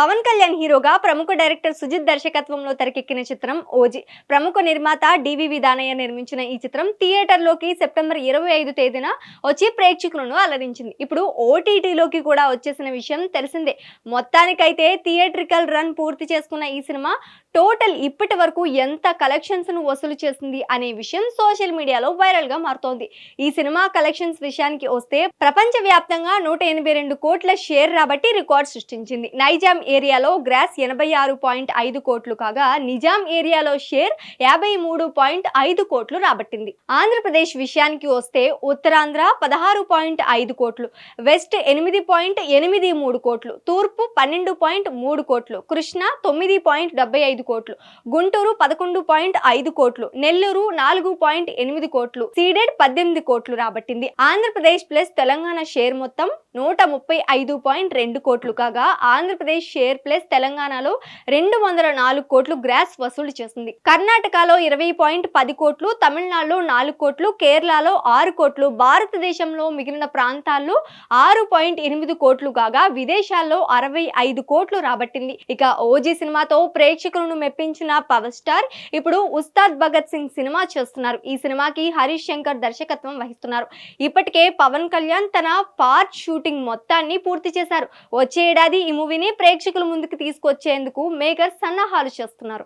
పవన్ కళ్యాణ్ హీరోగా ప్రముఖ డైరెక్టర్ సుజిత్ దర్శకత్వంలో తెరకెక్కిన చిత్రం ఓజీ. ప్రముఖ నిర్మాత డివివి దానయ్య నిర్మించిన ఈ చిత్రం థియేటర్లోకి సెప్టెంబర్ ఇరవై ఐదు తేదీన వచ్చి ప్రేక్షకులను అలరించింది. ఇప్పుడు ఓటీటీలోకి కూడా వచ్చేసిన విషయం తెలిసిందే. మొత్తానికైతే థియేట్రికల్ రన్ పూర్తి చేసుకున్న ఈ సినిమా టోటల్ ఇప్పటి వరకు ఎంత కలెక్షన్స్ను వసూలు చేసింది అనే విషయం సోషల్ మీడియాలో వైరల్గా మారుతోంది. ఈ సినిమా కలెక్షన్స్ విషయానికి వస్తే ప్రపంచ వ్యాప్తంగా నూట ఎనభై రెండు కోట్ల షేర్ రాబట్టి రికార్డ్ సృష్టించింది. నైజాం ఏరియాలో గ్రాస్ ఎనభై ఆరు పాయింట్ ఐదు కోట్లు కాగా నిజాం ఏరియాలో షేర్ యాభై మూడు పాయింట్ ఐదు కోట్లు రాబట్టింది. ఆంధ్రప్రదేశ్ విషయానికి వస్తే ఉత్తరాంధ్ర పదహారు పాయింట్ ఐదు కోట్లు వెస్ట్ ఎనిమిది పాయింట్ ఎనిమిది మూడు కోట్లు తూర్పు పన్నెండు పాయింట్ మూడు కోట్లు కృష్ణ తొమ్మిది పాయింట్ డెబ్బై ఐదు కోట్లు గుంటూరు పదకొండు పాయింట్ ఐదు కోట్లు నెల్లూరు నాలుగు పాయింట్ ఎనిమిది కోట్లు సీడెడ్ పద్దెనిమిది కోట్లు రాబట్టింది. ఆంధ్రప్రదేశ్ ప్లస్ తెలంగాణ షేర్ మొత్తం నూట ముప్పై ఐదు పాయింట్ రెండు కోట్లు కాగా ఆంధ్రప్రదేశ్ షేర్ ప్లస్ తెలంగాణలో రెండు వందల నాలుగు కోట్లు గ్రాస్ వసూలు చేసింది. కర్ణాటకలో ఇరవై పాయింట్ పది కోట్లు తమిళనాడులో నాలుగు కోట్లు కేరళలో ఆరు కోట్లు భారతదేశంలో మిగిలిన ప్రాంతాల్లో ఆరు పాయింట్ ఎనిమిది కోట్లు కాగా విదేశాల్లో అరవై ఐదు కోట్లు రాబట్టింది. ఇక ఓజీ సినిమాతో ప్రేక్షకులను మెప్పించిన పవర్ స్టార్ ఇప్పుడు ఉస్తాద్ భగత్ సింగ్ సినిమా చేస్తున్నారు. ఈ సినిమాకి హరీష్ శంకర్ దర్శకత్వం వహిస్తున్నారు. ఇప్పటికే పవన్ కళ్యాణ్ తన పార్ట్ షూట్ షూటింగ్ మొత్తాన్ని పూర్తి చేశారు. వచ్చే ఏడాది ఈ మూవీని ప్రేక్షకుల ముందుకు తీసుకొచ్చేందుకు మేకర్స్ సన్నాహాలు చేస్తున్నారు.